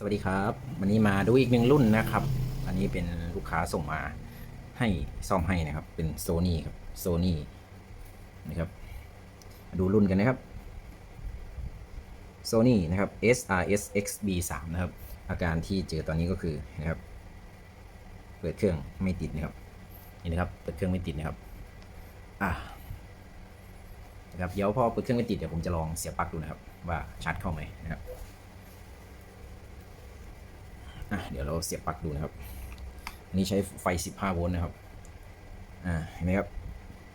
สวัสดีครับ วันนี้มาดูอีกหนึ่งรุ่นนะครับ อันนี้เป็นลูกค้าส่งมาให้ซ่อมให้นะครับ เป็นโซนี่ครับโซนี่นะครับดูรุ่นกันนะครับโซนี่นะครับ SRS XB3 นะครับ อาการที่เจอตอนนี้ก็คือนะครับ เปิดเครื่องไม่ติดนะครับนี่นะครับ เปิดเครื่องไม่ติดนะครับอะนะครับเดี๋ยวพอเปิดเครื่องไม่ติดเดี๋ยวผมจะลองเสียบปลั๊กดูนะครับ ว่าชาร์จเข้าไหมนะครับ อะเดี๋ยวเราเสียบปลั๊กดูนะครับ อันนี้ใช้ไฟ 15 โวลต์นะครับ อ่าเห็นไหมครับ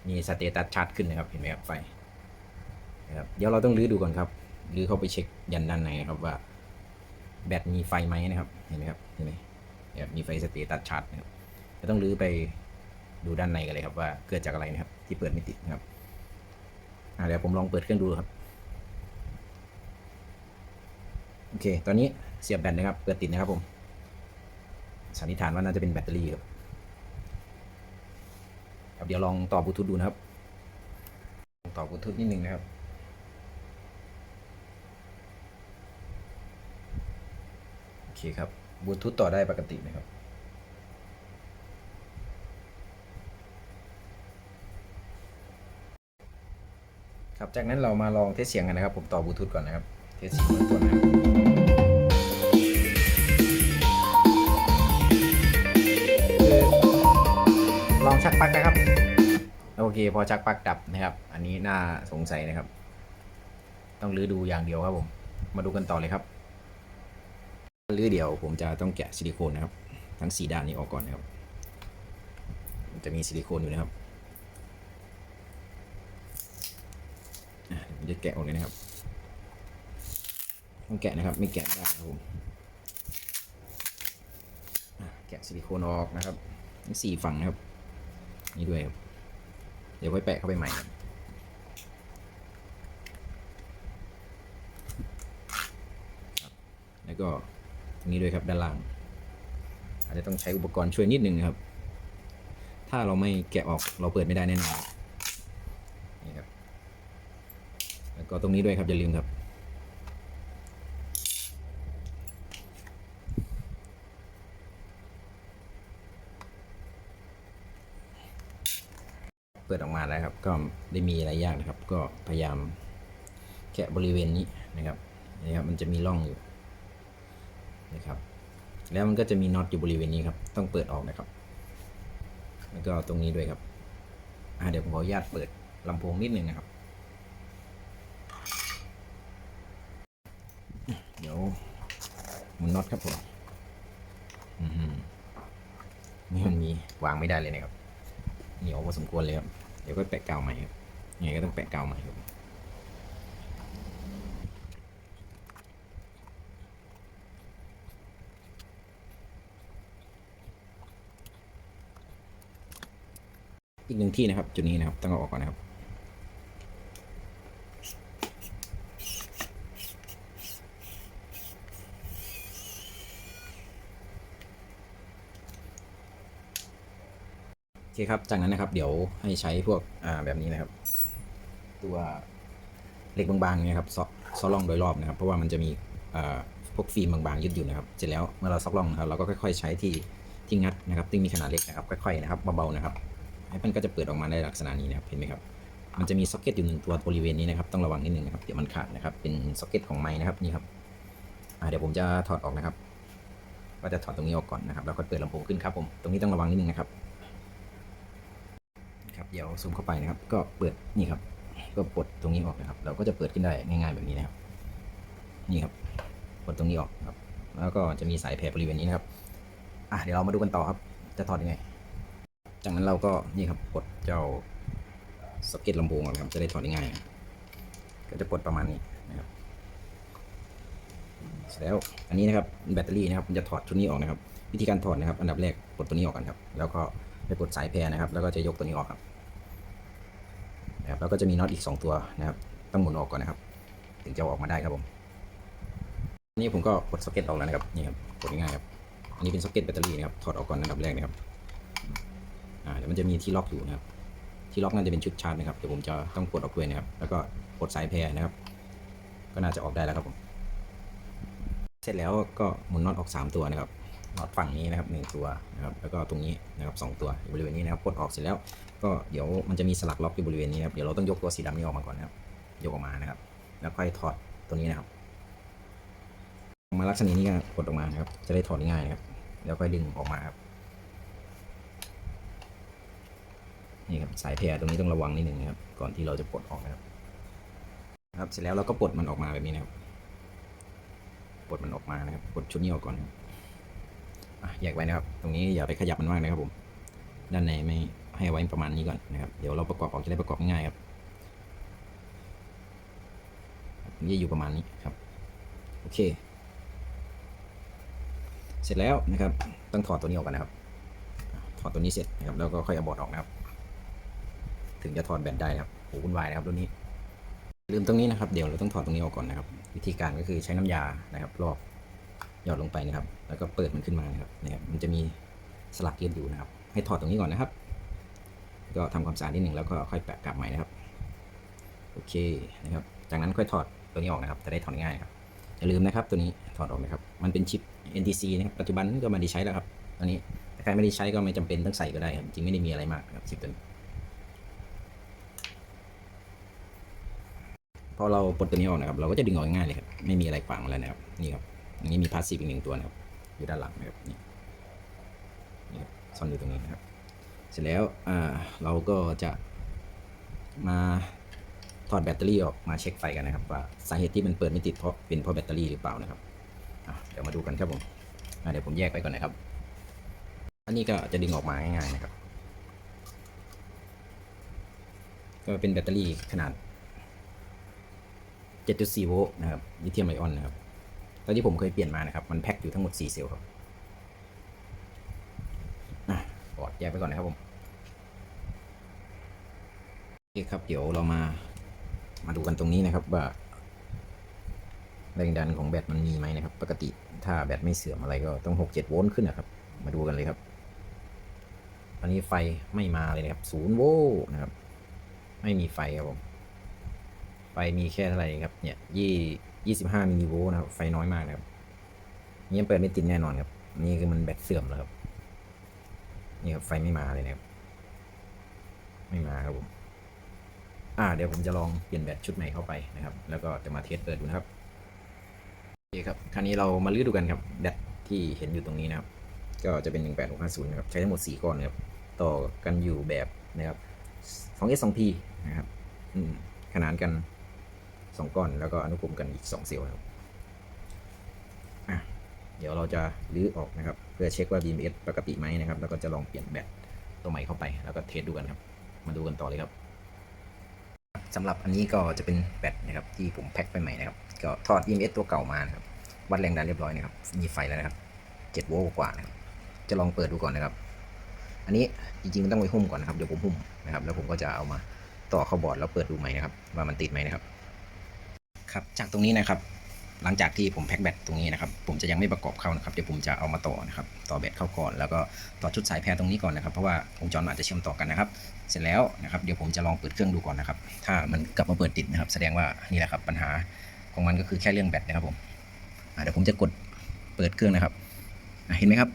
มีสเตตัสชาร์จขึ้นนะครับ เห็นไหมครับไฟนะครับเดี๋ยวเราต้องรื้อดูก่อนครับรื้อเข้าไปเช็คยันด้านในครับว่า แบตมีไฟไหมนะครับ เห็นไหมครับ เห็นไหมเนี่ยมีไฟสเตตัสชาร์จนะครับจะต้องรื้อไปดูด้านในกันเลยครับว่าเกิดจากอะไรนะครับ ที่เปิดไม่ติดนะครับ อ่าเดี๋ยวผมลองเปิดเครื่องดูครับโอเค ตอนนี้เสียบแบตนะครับ เปิดติดนะครับผม สันนิษฐานว่าน่าจะเป็นแบตเตอรี่ครับครับเดี๋ยวลองต่อบลูทูธดูนะครับ ต่อบลูทูธนิดนึงนะครับ โอเคครับบลูทูธต่อได้ปกตินะครับ ครับ จากนั้นเรามาลองเทสเสียงกันนะครับ ผมต่อบลูทูธก่อนนะครับ เทสเสียงเบื้องต้นนะครับ ชักปลั๊กนะครับ โอเค พอชักปลั๊กดับนะครับ อันนี้น่าสงสัยนะครับ ต้องรื้อดูอย่างเดียวครับผม มาดูกันต่อเลยครับรื้อเดียวผมจะต้องแกะซิลิโคนนะครับ ทั้งสีด้านนี้ออกก่อนนะครับ จะมีซิลิโคนอยู่นะครับผมจะแกะออกเลยนะครับต้องแกะนะครับไม่แกะได้ครับผมแกะซิลิโคนออกนะครับทั้งสี่ฝั่งนะครับ นี่ด้วยครับเดี๋ยวค่อยแปะเข้าไปใหม่แล้วก็นี้ด้วยครับด้านล่าง อาจจะต้องใช้อุปกรณ์ช่วยนิดนึงนะครับ ถ้าเราไม่แกะออกเราเปิดไม่ได้แน่นอนนี่ครับแล้วก็ตรงนี้ด้วยครับอย่าลืมครับ เปิดออกมาแล้วครับ ก็ได้มีอะไรยากนะครับ ก็พยายามแกะบริเวณนี้นะครับนี่ครับมันจะมีร่องอยู่นะครับ แล้วมันก็จะมีน็อตอยู่บริเวณนี้ครับ ต้องเปิดออกนะครับ แล้วก็ตรงนี้ด้วยครับเดี๋ยวผมขออนุญาตเปิดลำโพงนิดนึงนะครับ เดี๋ยวมุนน็อตครับผมอือหือนี่มันมีวางไม่ได้เลยนะครับ เหนียวพอสมควรเลยครับ เดี๋ยวก็แปะกาวใหม่ครับยังไงก็ต้องแปะกาวใหม่ครับอีกหนึ่งที่นะครับจุดนี้นะครับต้องเอาออกก่อนนะครับ อเคครับ จากนั้นนะครับ เดี๋ยวให้ใช้พวกอ่าแบบนี้นะครับ ตัวเหล็กบางๆเนี่ยครับซออล่องโดยรอบนะครับ เพราะว่ามันจะมีอ่าพวกฟิล์มบางๆยึดอยู่นะครับ เสร็จแล้วเมื่อเราซอกล่องนะครับเราก็ค่อย ๆ ใช้ที่ที่งัดนะครับที่มีขนาดเล็กนะครับ ค่อยๆนะครับเบาๆนะครับให้มันก็จะเปิดออกมาในลักษณะนี้นะครับเห็นไหมครับมันจะมีซ็อกเก็ตอยู่หนึ่งตัวบริเวณนี้นะครับต้องระวังนิดนึงนะครับเดี๋ยวมันขาดนะครับเป็นซ็อกเก็ตของไม้นะครับนี่ครับเดี๋ยวผมจะถอดออกนะครับ ก็จะถอดตรงนี้ออกก่อนนะครับแล้วก็เปิดลำโพงขึ้นครับผมตรงนี้ต้องระวังนิดนึงนะครับ เดี๋ยวซูมเข้าไปนะครับ ก็เปิดนี่ครับ ก็ปลดตรงนี้ออกนะครับ เราก็จะเปิดขึ้นได้ง่ายๆแบบนี้นะครับนี่ครับปลดตรงนี้ออกครับ แล้วก็จะมีสายแพรบริเวณนี้นะครับอะเดี๋ยวเรามาดูกันต่อครับ จะถอดยังไง จากนั้นเราก็นี่ครับปลดเจ้าสเก็ตลำโพงออกครับจะได้ถอดได้ง่ายก็จะปลดประมาณนี้นะครับเสร็จแล้วอันนี้นะครับแบตเตอรี่นะครับมันจะถอดชุดนี้ออกนะครับ วิธีการถอดนะครับ อันดับแรกปลดตัวนี้ออกกันครับ แล้วก็ไปปลดสายแพรนะครับ แล้วก็จะยกตัวนี้ออกครับ นะครับแล้วก็จะมีน็อตอีก 2 ตัวนะครับต้องหมุนออกก่อนนะครับ ถึงจะออกมาได้ครับผมนนี้ผมก็ปลดซ็อกเก็ตออกแล้วนะครับนี่ครับปลดง่ายครับอันนี้เป็นซ็อกเก็ตแบตเตอรี่นะครับถอดออกก่อนอันดับแรกนะครับอ่าเดี๋ยวมันจะมีที่ล็อกอยู่นะครับ ที่ล็อกน่าจะเป็นชุดชาร์จนะครับเดี๋ยวผมจะต้องปลดออกด้วยนะครับ แล้วก็ปลดสายแพรนะครับ ก็น่าจะออกได้แล้วครับผมเสร็จแล้วก็หมุนน็อตออก 3 ตัวนะครับ น็อตฝั่งนี้นะครับหนึ่งตัวนะครับแล้วก็ตรงนี้นะครับสองตัวอยู่บริเวณนี้นะครับกดออกเสร็จแล้ว ก็เดี๋ยวมันจะมีสลักล็อกอยู่บริเวณนี้นะครับเดี๋ยวเราต้องยกตัวสีดำนี้ออกมาก่อนนะครับยกออกมานะครับ แล้วค่อยถอดตัวนี้นะครับมาลักษณะนี้ก็กดออกมานะครับ จะได้ถอดง่ายนะครับแล้วค่อยดึงออกมาครับนี่ครับสายแพรตรงนี้ต้องระวังนิดหนึ่งนะครับ ก่อนที่เราจะปลดออกนะครับครับเสร็จแล้วเราก็ปลดมันออกมาแบบนี้นะครับปลดมันออกมานะครับปลดชุดนี้ออกก่อนนะครับ แยกไว้นะครับ ตรงนี้อย่าไปขยับมันมากนะครับผม ด้านในไม่ให้ไว้ประมาณนี้ก่อนนะครับ เดี๋ยวเราประกอบออกจะได้ประกอบง่ายครับนี่อยู่ประมาณนี้ครับ โอเค เสร็จแล้วนะครับ ต้องถอดตัวนี้ออกกันนะครับ ถอดตัวนี้เสร็จนะครับ แล้วก็ค่อยเอาบอร์ดออกนะครับ ถึงจะถอดแบตได้นะครับโหวุ่นวายนะครับตัวนี้ ลืมตรงนี้นะครับ เดี๋ยวเราต้องถอดตรงนี้ออกก่อนนะครับ วิธีการก็คือใช้น้ำยานะครับรอบ หยอดลงไปนะครับ แล้วก็เปิดมันขึ้นมานะครับเนะครับมันจะมีสลักเยืดอยู่นะครับ ให้ถอดตรงนี้ก่อนนะครับ ก็ทำความสะอาดนิดหนึ่งแล้วก็ค่อยแปะกลับใหม่นะครับ โอเคนะครับ จากนั้นค่อยถอดตัวนี้ออกนะครับ จะได้ถอดง่ายครับ อย่าลืมนะครับตัวนี้ถอดออกนะครับ มันเป็นชิป NTC นะครับ ปัจจุบันก็ไมาได้ใช้แล้วครับ อันนี้ ถ้าใครไม่ได้ใช้ก็ไม่จำเป็นต้องใส่ก็ได้ครับ จริงไม่ได้มีอะไรมากครับชิปตัวนี้พอเราปลดตัวนี้ออกนะครับ เราก็จะดึงออกง่ายเลยครับ ไม่มีอะไรขวางแล้วนะครับ นี่ครับ อันนี้มีพาสซีฟอีกหนึ่งตัวนะครับอยู่ด้านหลังนะครับนี่นี่ครับซ่อนอยู่ตรงนี้นะครับ เสร็จแล้วอ่าเราก็จะมาถอดแบตเตอรี่ออกมาเช็คไฟกันนะครับ ว่าสาเหตุที่มันเปิดไม่ติดเพราะเป็นเพราะแบตเตอรี่หรือเปล่านะครับเดี๋ยวมาดูกันครับผมเดี๋ยวผมแยกไปก่อนนะครับ อันนี้ก็จะดึงออกมาง่ายๆนะครับ ก็เป็นแบตเตอรี่ขนาด 7.4 โวลต์นะครับลิเธียมไอออนนะครับ ตอนที่ผมเคยเปลี่ยนมานะครับ มันแพ็คอยู่ทั้งหมด 4 เซลล์ครับอะปอดแยกไปก่อนนะครับผมโอเคครับ เดี๋ยวเรามา มาดูกันตรงนี้นะครับว่าแรงดันของแบตมันมีไหมนะครับ ปกติถ้าแบตไม่เสื่อมอะไรก็ต้อง 6-7 โวลต์ขึ้นนะครับ มาดูกันเลยครับตอนนี้ไฟไม่มาเลยนะครับ0โวลต์นะครับ ไม่มีไฟครับผม ไฟมีแค่เท่าไหร่ครับ เนี่ยยี่ ยี่สิบห้ามิลลิโวลต์นะครับ ไฟน้อยมากนะครับนี่ยังเปิดไม่ติดแน่นอนครับ นี่คือมันแบตเสื่อมแล้วครับ นี่ครับไฟไม่มาเลยนะครับ ไม่มาครับผม อ่า เดี๋ยวผมจะลองเปลี่ยนแบตชุดใหม่เข้าไปนะครับ แล้วก็จะมาเทสเปิดดูนะครับโอเคครับ คราวนี้เรามาลื้อดูกันครับ แบตที่เห็นอยู่ตรงนี้นะครับ ก็จะเป็น 18650 นะครับ ใช้ทั้งหมด 4 ก้อนนะครับ ต่อกันอยู่แบบนะครับ 2S 2P นะครับขนานกัน 2ก้อนแล้วก็อนุกรมกันอีก2เซลล์นะครับเดี๋ยวเราจะลื้อออกนะครับ เพื่อเช็คว่า BMS ปกติไหมนะครับ แล้วก็จะลองเปลี่ยนแบตตัวใหม่เข้าไป แล้วก็เทสดูกันครับ มาดูกันต่อเลยครับสำหรับอันนี้ก็จะเป็นแบตนะครับที่ผมแพ็คไปใหม่นะครับ ก็ถอด EMS ตัวเก่ามานะครับ วัดแรงดันเรียบร้อยนะครับ มีไฟแล้วนะครับ7โวลต์กว่านะครับ จะลองเปิดดูก่อนนะครับ อันนี้จริงๆมันต้องไปหุ้มก่อนนะครับ เดี๋ยวผมหุ้มนะครับ แล้วผมก็จะเอามาต่อเข้าบอร์ดแล้วเปิดดูใหม่นะครับ ว่ามันติดไหมนะครับ ครับจากตรงนี้นะครับ หลังจากที่ผมแพ็คแบตตรงนี้นะครับ ผมจะยังไม่ประกอบเข้านะครับเดี๋ยวผมจะเอามาต่อนะครับต่อแบตเข้าก่อน แล้วก็ต่อชุดสายแพรตรงนี้ก่อนนะครับเพราะว่าวงจรอาจจะเชื่อมต่อกันนะครับ เสร็จแล้วนะครับเดี๋ยวผมจะลองเปิดเครื่องดูก่อนนะครับ ถ้ามันกลับมาเปิดติดนะครับ แสดงว่านี่แหละครับปัญหาของมันก็คือแค่เรื่องแบตนะครับผมเดี๋ยวผมจะกดเปิดเครื่องนะครับเห็นไหมครับ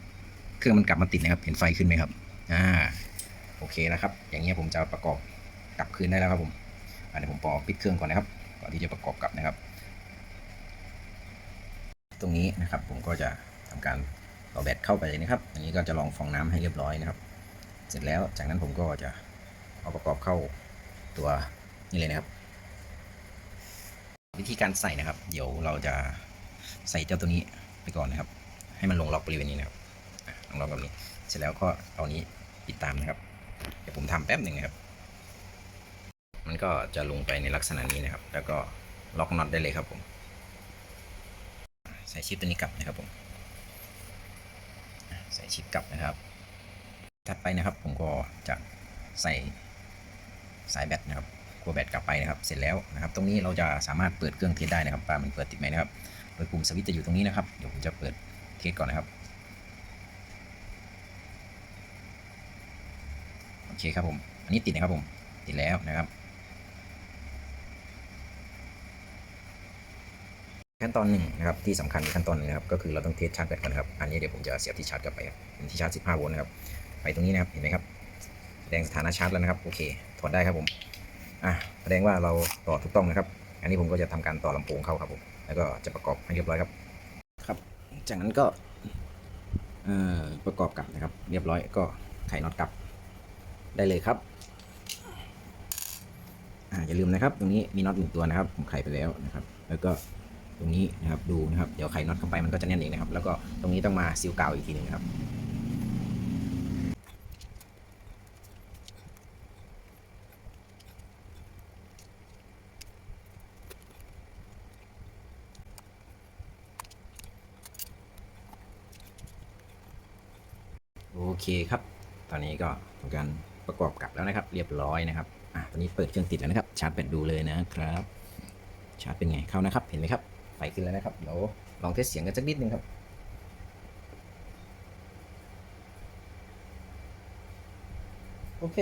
เครื่องมันกลับมาติดนะครับ เห็นไฟขึ้นไหมครับอ่าโอเคนะครับ อย่างเงี้ยผมจะประกอบกลับคืนได้แล้วครับผมเดี๋ยวผมปอปิดเครื่องก่อนนะครับ ก่อนที่จะประกอบกลับนะครับ ตรงนี้นะครับผมก็จะทำการต่อแบตเข้าไปเลยนะครับ อันนี้ก็จะลองฟองน้ำให้เรียบร้อยนะครับ เสร็จแล้วจากนั้นผมก็จะเอาประกอบเข้าตัวนี่เลยนะครับ วิธีการใส่นะครับ เดี๋ยวเราจะใส่เจ้าตัวนี้ไปก่อนนะครับ ให้มันลงล็อกบริเวณนี้นะครับอะลงล็อกแบบนี้ เสร็จแล้วก็เอานี้ปิดตามนะครับ เดี๋ยวผมทำแป๊บหนึ่งนะครับ มันก็จะลงไปในลักษณะนี้นะครับ แล้วก็ล็อกน็อตได้เลยครับผม ใส่ชิปตัวนี้กลับนะครับผม ใส่ชิปกลับนะครับ ถัดไปนะครับผมก็จะใส่สายแบตนะครับขั้วแบตกลับไปนะครับ เสร็จแล้วนะครับ ตรงนี้เราจะสามารถเปิดเครื่องเทสได้นะครับว่ามันเปิดติดไหมนะครับ โดยปุ่มสวิตช์จะอยู่ตรงนี้นะครับ เดี๋ยวผมจะเปิดเทสก่อนนะครับ โอเคครับผม อันนี้ติดนะครับผม ติดแล้วนะครับ ขั้นตอนหนึ่งนะครับที่สำคัญขั้นตอนนึงนะครับก็คือเราต้องเทสชาร์จแบตก่อนครับอันนี้เดี๋ยวผมจะเสียบที่ชาร์จกลับไปครับเป็นที่ชาร์จ 15 โวลต์นะครับไปตรงนี้นะครับเห็นไหมครับแสดงสถานะชาร์จแล้วนะครับโอเคถอดได้ครับผมอะแสดงว่าเราต่อถูกต้องนะครับ อันนี้ผมก็จะทำการต่อลำโพงเข้าครับผมแล้วก็จะประกอบให้เรียบร้อยครับครับ จากนั้นก็อ่อประกอบกลับนะครับ เรียบร้อยก็ไขน็อตกลับได้เลยครับอ่าอย่าลืมนะครับ ตรงนี้มีน็อตหนึ่งตัวนะครับ ผมไขไปแล้วนะครับ แล้วก็ ตรงนี้นะครับดูนะครับเดี๋ยวไขน็อตเข้าไปมันก็จะแน่นเองนะครับ แล้วก็ตรงนี้ต้องมาซีลกาวอีกทีหนึ่งครับโอเคครับ ตอนนี้ก็ทำการประกอบกลับแล้วนะครับ เรียบร้อยนะครับ อะ ตอนนี้เปิดเครื่องติดแล้วนะครับ ชาร์จแบตดูเลยนะครับ ชาร์จเป็นไงเข้านะครับ เห็นไหมครับ ไฟขึ้นแล้วนะครับเดี๋ยวลองเทสเสียงกันสักนิดนึงครับโอเค